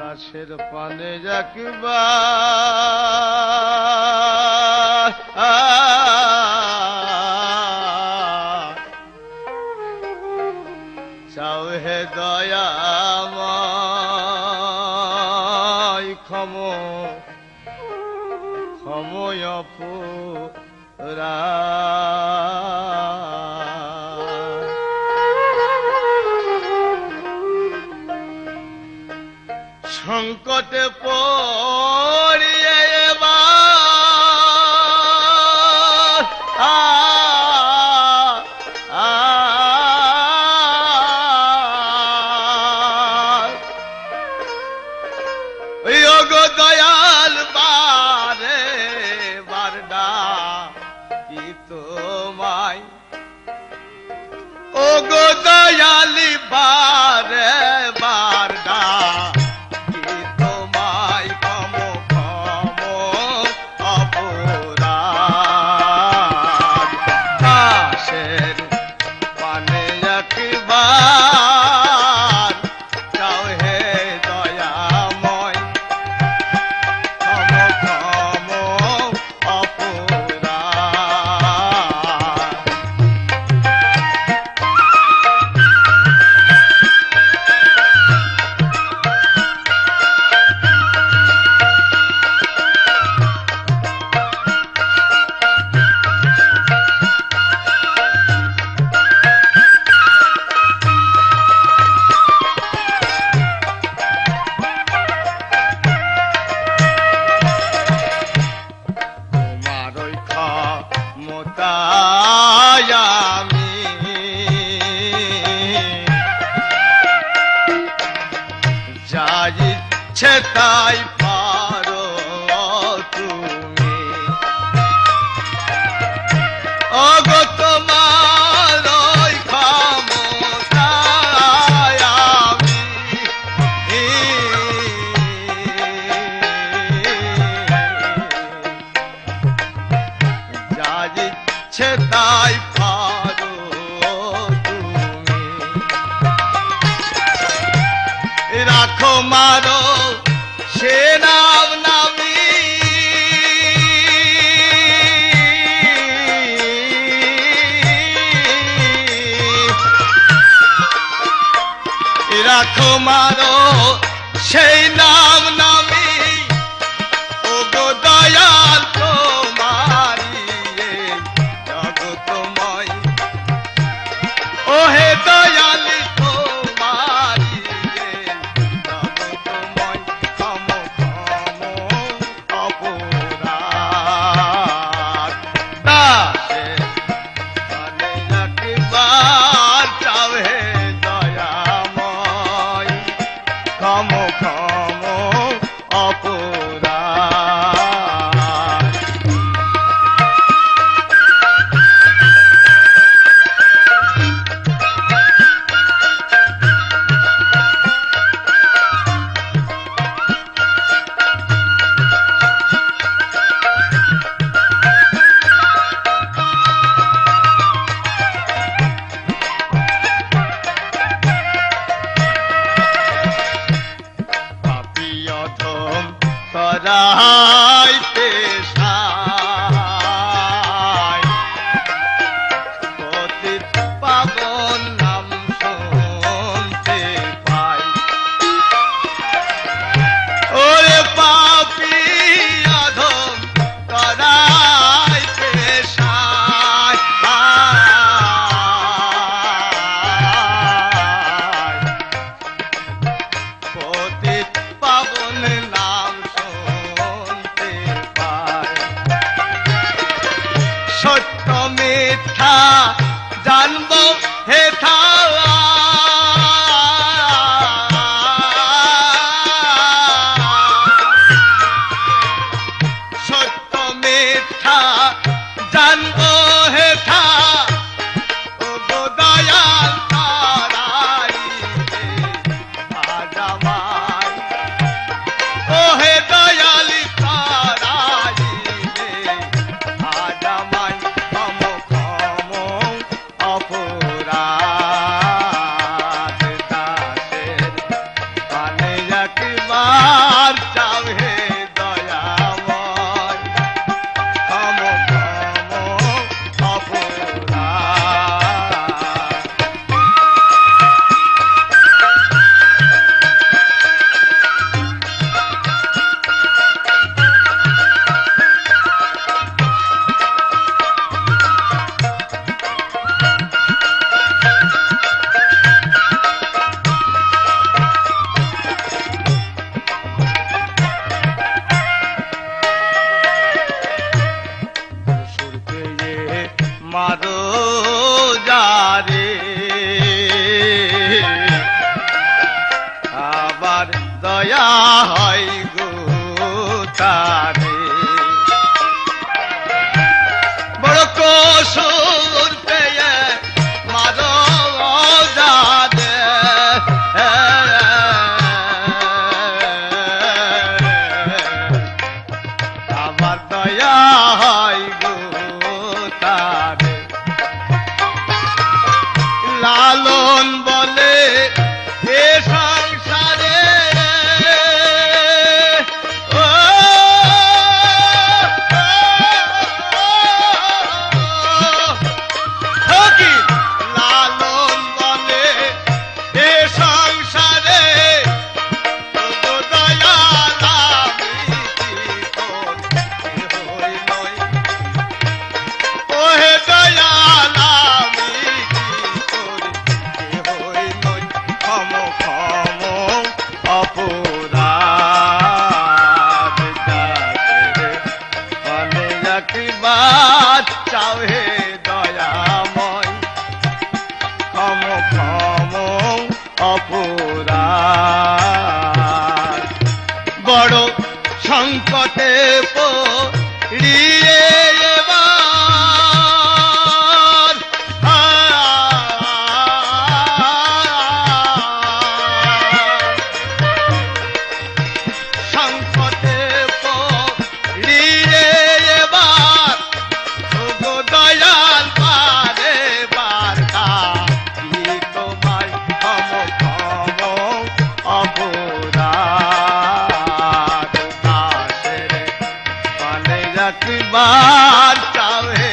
গাছের পানে রাখবা চাও হে দয়াময় ক্ষম ক্ষময় পুরা। সংকটে পড়ে যার ইচ্ছে তাই পারো তুমি। অগো তোমার যার ইচ্ছে তাই লাখো মারো সে নাম নামি। রাখো মারো সেই নাম অপরা অধম সরাইতে হয় গো তারে चाहे बार चावे